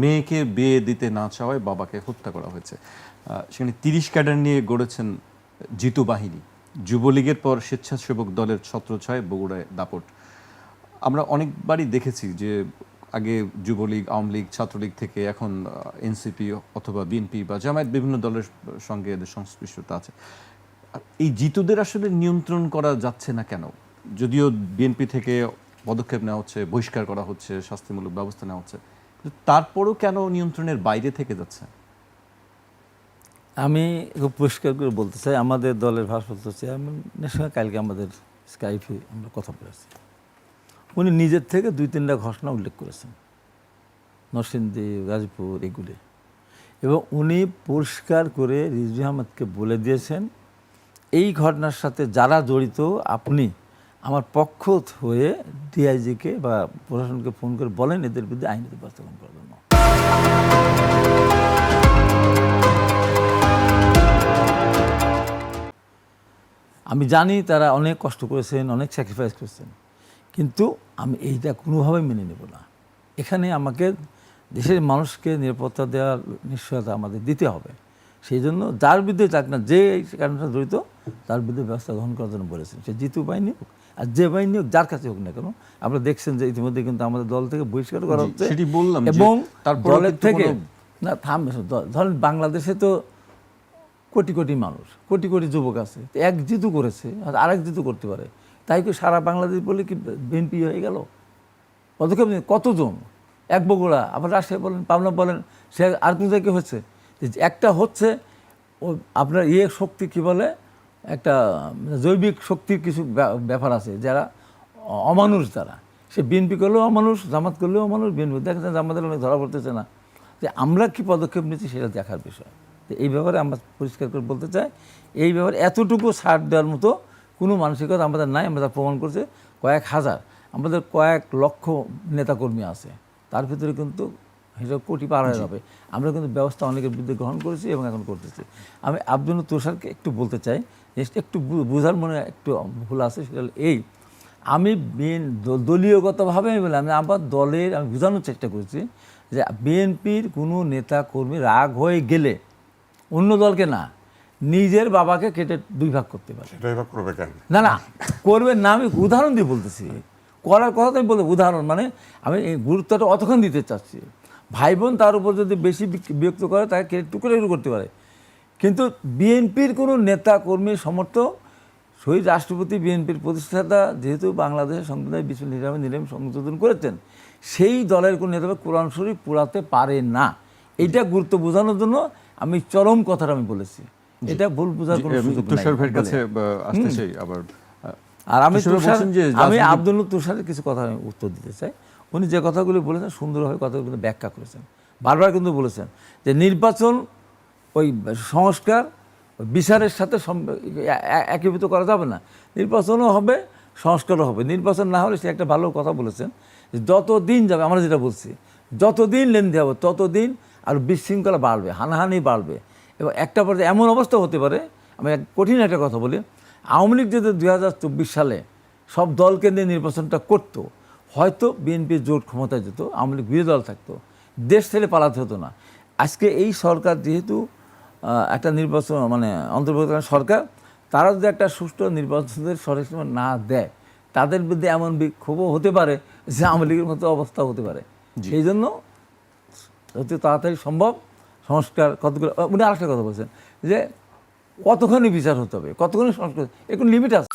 মেয়েকে বিয়ে দিতে না চাওয়ায় বাবাকে হত্যা করা হয়েছে। সেখানে তিরিশ ক্যাডার নিয়ে গড়েছেন জিতু বাহিনী। যুবলীগের পর স্বেচ্ছাসেবক দলের ছত্রছায় বগুড়ায় দাপট। আমরা অনেকবারই দেখেছি যে আগে যুবলীগ আওয়ামী লীগ ছাত্রলীগ থেকে এখন এনসিপি অথবা বিএনপি বা জামায়াত বিভিন্ন দলের সঙ্গে এদের সংশ্লিষ্টতা আছে। এই জিতুদের আসলে নিয়ন্ত্রণ করা যাচ্ছে না কেন? যদিও বিএনপি থেকে পদক্ষেপ নেওয়া হচ্ছে, বহিষ্কার করা হচ্ছে, শাস্তিমূলক ব্যবস্থা নেওয়া হচ্ছে। তারপরও কেন নিয়ন্ত্রণের বাইরে থেকে যাচ্ছে? আমি খুব পরিষ্কার করে বলতে চাই, আমাদের দলের ভারপ্রাপ্ত চেয়ারম্যানের সঙ্গে কালকে আমাদের স্কাইপে আমরা কথা বলেছি উনি নিজের থেকে দুই তিনটা ঘটনা উল্লেখ করেছেন। নরসিংদী, গাজীপুর, এগুলি। এবং উনি পরিষ্কার করে রিজভি আহমদকে বলে দিয়েছেন, এই ঘটনার সাথে যারা জড়িত, আপনি আমার পক্ষ হয়ে ডিআইজিকে বা প্রশাসনকে ফোন করে বলেন, এদের বিরুদ্ধে আইনি ব্যবস্থা গ্রহণ করার জন্য। আমি জানি তারা অনেক কষ্ট করেছেন, অনেক স্যাক্রিফাইস করেছেন, কিন্তু আমি এইটা কোনোভাবেই মেনে নেব না। এখানে আমাকে দেশের মানুষকে নিরাপত্তা দেওয়ার নিশ্চয়তা আমাদের দিতে হবে। সেই জন্য যার বিরুদ্ধে যাক না যে এই কারণটা জড়িত তার বিরুদ্ধে ব্যবস্থা গ্রহণ করার জন্য বলেছেন। সে জিতু বাহিনী হোক আর যে বাহিনী হোক যার কাছে হোক না কেন আপনারা দেখছেন যে ইতিমধ্যে কিন্তু আমাদের দল থেকে বহিষ্কার করা হচ্ছে। সেটি বললাম এবং দলের থেকে না থাম ধরেন বাংলাদেশে তো কোটি কোটি মানুষ কোটি কোটি যুবক আছে এক জিতু করেছে আর আরেক জিতু করতে পারে। তাই কি সারা বাংলাদেশ বলে কি বিএনপি হয়ে গেল? পদক্ষেপ কতজন? এক বগুড়া আবার রাজশাহী বলেন পাবনা বলেন সে আর জায়গায় হচ্ছে যে একটা হচ্ছে আপনার ইয়ে শক্তি কি বলে? একটা জৈবিক শক্তির কিছু ব্যাপার আছে। যারা অমানুষ যারা, সে বিএনপি করলেও অমানুষ, জামাত করলেও অমানুষ বিএনপি দেখেন জামাতের অনেক ধরা পড়তেছে না। যে আমরা কি পদক্ষেপ নিচ্ছি সেটা দেখার বিষয়। তো এই ব্যাপারে আমরা পরিষ্কার করে বলতে চাই, এই ব্যাপারে এতটুকু ছাড় দেওয়ার মতো কোনো মানসিকতা আমাদের নাই, আমরা প্রমাণ করছে, কয়েক হাজার, আমাদের কয়েক লক্ষ নেতাকর্মী আছে। তার ভিতরে কিন্তু হিসাব কোটি পার হয়ে যাবে। আমরা কিন্তু ব্যবস্থা অনেকের বিরুদ্ধে গ্রহণ করেছি এবং এখন করতেছি। আমি আব্দুল তুষারকে একটু বলতে চাই যে একটু বোঝার মনে একটু ভুল আছে সেটা হলো এই আমি বিএন দলীয়গতভাবে আমি বললাম আমি আমার দলের আমি বোঝানোর চেষ্টা করছি যে বিএনপির কোনো নেতা কর্মী রাগ হয়ে গেলে অন্য দলকে না নিজের বাবাকে কেটে দুই ভাগ করতে পারে। সেটা করবে কেন? না না করবে না আমি উদাহরণ দিয়ে বলতেছি। করার কথা তো আমি বলতে উদাহরণ মানে আমি এই গুরুত্বটা অতক্ষণ দিতে চাচ্ছি। ভাই বোন তার উপর যদি বেশি বিরক্ত করে তাকে কেটে টুকরো টুকরো করতে পারে। কিন্তু বিএনপির কোনো নেতা কর্মী সমর্থক শহীদ রাষ্ট্রপতি বিএনপির প্রতিষ্ঠাতা যেহেতু বাংলাদেশের সংবিধান বিশ্ব নিরামে নিলাম সংশোধন করেছেন সেই দলের কোনো নেতা কোরআন শরীফ পোড়াতে পারে না। এটা গুরুত্ব বোঝানোর জন্য আমি চরম কথাটা আমি বলেছি। এটা ভুল বোঝার কোনো সুযোগ নাই। কাছে আসতে চাই আবার। আর আমি তুষার আমি আব্দুল তুষারের কিছু কথা আমি উত্তর দিতে চাই। উনি যে কথাগুলি বলেছেন সুন্দরভাবে কথাগুলো কিন্তু ব্যাখ্যা করেছেন। বারবার কিন্তু বলেছেন যে নির্বাচন ওই সংস্কার, বিচারের সাথে একীভূত করা যাবে না। নির্বাচনও হবে, সংস্কারও হবে। নির্বাচন না হলে সে একটা ভালো কথা বলেছেন যত দিন যাবে, আমরা যেটা বলছি যত যতদিন লেনদেন হবে, ততদিন আর বিশৃঙ্খলা বাড়বে, হানাহানি বাড়বে। এবং একটা পর্যায়ে এমন অবস্থা হতে পারে, আমি এক কঠিন একটা কথা বলি, আওয়ামী লীগ যদি দু হাজার চব্বিশ সালে সব দলকে নিয়ে নির্বাচনটা করতো হয়তো বিএনপির জোট ক্ষমতায় যেত আওয়ামী লীগ বিরোধী দল থাকতো দেশ ছেড়ে পালাতে হতো না। আজকে এই সরকার যেহেতু একটা নির্বাচন মানে অন্তর্ভুক্ত সরকার তারা যদি একটা সুষ্ঠু নির্বাচনের সময় না দেয় তাদের বিরুদ্ধে এমন বিক্ষোভও হতে পারে যে আওয়ামী লীগের মতো অবস্থা হতে পারে। সেই জন্য যত তাড়াতাড়ি সম্ভব সংস্কার কতগুলো উনি আরেকটা কথা বলছেন যে কতখানি বিচার হতে হবে কতখানি সংস্কার এর কোনো লিমিট আছে।